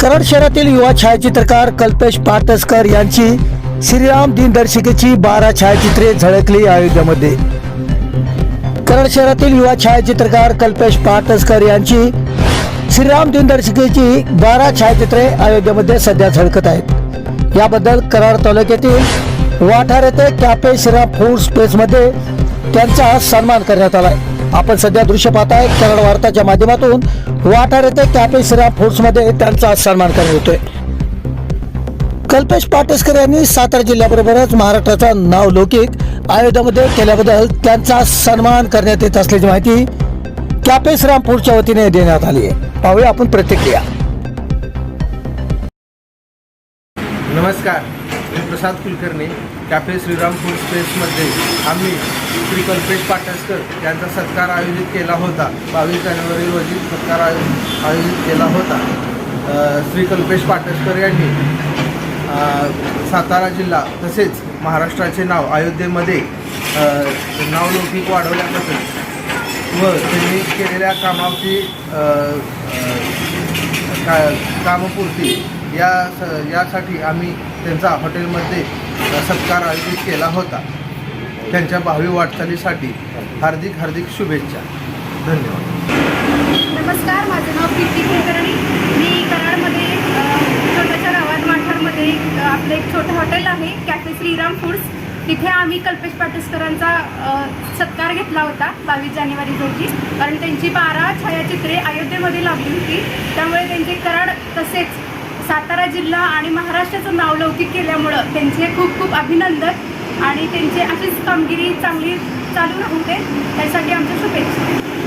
कराड शहरातील युवा छायाचित्रकार कल्पेश पाटसकर यांची श्रीराम दिनदर्शिकेची बारा छायाचित्रे झळकली अयोध्येमध्ये. कराड शहरातील युवा छायाचित्रकार कल्पेश पाटसकर यांची श्रीराम दिनदर्शिकेची बारा छायाचित्रे अयोध्येमध्ये सध्या झळकत आहेत. याबद्दल कराड तालुक्यातील वाठार येथे कॅपे श्रीराम फूड स्पेसमध्ये त्यांचा सन्मान करण्यात आला आहे आपण सध्या दृश्य पाहताय कराड वार्ताच्या माध्यमातून. वाठार येथे कॅफे श्रीराम फूड्समध्ये त्यांचा सन्मान करण्यात येतोय. कल्पेश पाटेसकर यांनी सातारा जिल्ह्याबरोबरच महाराष्ट्राचा नाव लौकिक आयोध्यामध्ये केल्याबद्दल त्यांचा सन्मान करण्यात येत असल्याची माहिती कॅफे श्रीराम फोर्सच्या वतीने देण्यात आली आहे. पाहूया आपण प्रतिक्रिया. नमस्कार. मी प्रसाद कुलकर्णी कॅफे श्रीराम फूड स्पेसमध्ये आम्ही श्री कल्पेश पाटसकर यांचा सत्कार आयोजित केला होता. बावीस जानेवारी रोजी सत्कार आयो आयोजित केला होता. श्री कल्पेश पाटसकर यांनी सातारा जिल्हा तसेच महाराष्ट्राचे नाव अयोध्येमध्ये नावलौकिक वाढवल्याबद्दल व त्यांनी केलेल्या कामाची का कामपूर्ती या स- यासाठी आम्ही त्यांचा हॉटेलमध्ये सत्कार आयोजित केला होता. त्यांच्या भावी वाटचालीसाठी हार्दिक हार्दिक शुभेच्छा. धन्यवाद. नमस्कार माझं नाव प्रीती कुलकर्णी. मी कराडमध्ये छोट्याच्या छोट्याशा गावात माठारमध्ये एक, आपलं एक छोटं हॉटेल आहे कॅफे श्रीराम फूड्स तिथे आम्ही कल्पेश पाटसकरांचा सत्कार घेतला होता बावीस जानेवारी रोजी. कारण त्यांची बारा छायाचित्रे अयोध्येमध्ये लावली होती. त्यामुळे त्यांचे कराड तसेच सातारा जिल्हा आणि महाराष्ट्राचं नाव लौकिक केल्यामुळं त्यांचे खूप खूप अभिनंदन आणि त्यांची अशीच कामगिरी चांगली चालू राहू दे. त्यासाठी आमच्या शुभेच्छा.